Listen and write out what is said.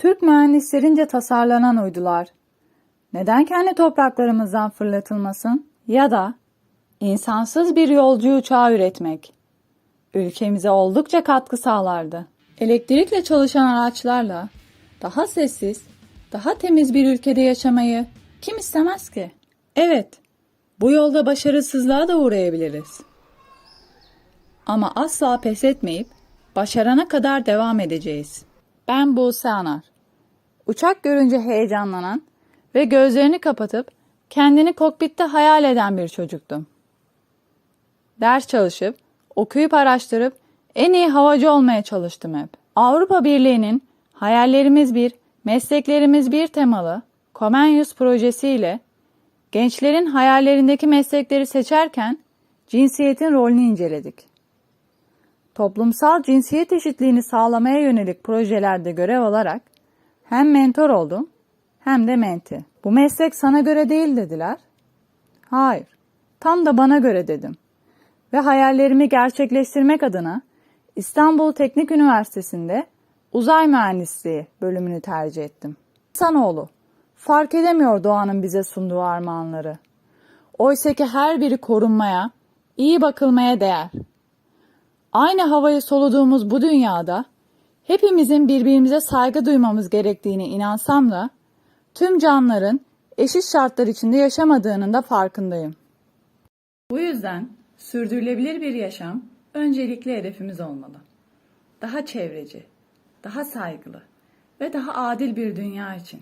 Türk mühendislerince tasarlanan uydular neden kendi topraklarımızdan fırlatılmasın ya da insansız bir yolcu uçağı üretmek ülkemize oldukça katkı sağlardı. Elektrikle çalışan araçlarla daha sessiz, daha temiz bir ülkede yaşamayı kim istemez ki? Evet, bu yolda başarısızlığa da uğrayabiliriz. Ama asla pes etmeyip başarana kadar devam edeceğiz. Ben Buse Anar. Uçak görünce heyecanlanan ve gözlerini kapatıp kendini kokpitte hayal eden bir çocuktum. Ders çalışıp, okuyup araştırıp en iyi havacı olmaya çalıştım hep. Avrupa Birliği'nin hayallerimiz bir, mesleklerimiz bir temalı Comenius projesiyle gençlerin hayallerindeki meslekleri seçerken cinsiyetin rolünü inceledik. Toplumsal cinsiyet eşitliğini sağlamaya yönelik projelerde görev alarak hem mentor oldum hem de menti. Bu meslek sana göre değil dediler. Hayır, tam da bana göre dedim. Ve hayallerimi gerçekleştirmek adına İstanbul Teknik Üniversitesi'nde uzay mühendisliği bölümünü tercih ettim. İnsanoğlu, fark edemiyor doğanın bize sunduğu armağanları. Oysa ki her biri korunmaya, iyi bakılmaya değer. Aynı havayı soluduğumuz bu dünyada hepimizin birbirimize saygı duymamız gerektiğine inansam da tüm canlıların eşit şartlar içinde yaşamadığının da farkındayım. Bu yüzden sürdürülebilir bir yaşam öncelikli hedefimiz olmalı. Daha çevreci, daha saygılı ve daha adil bir dünya için.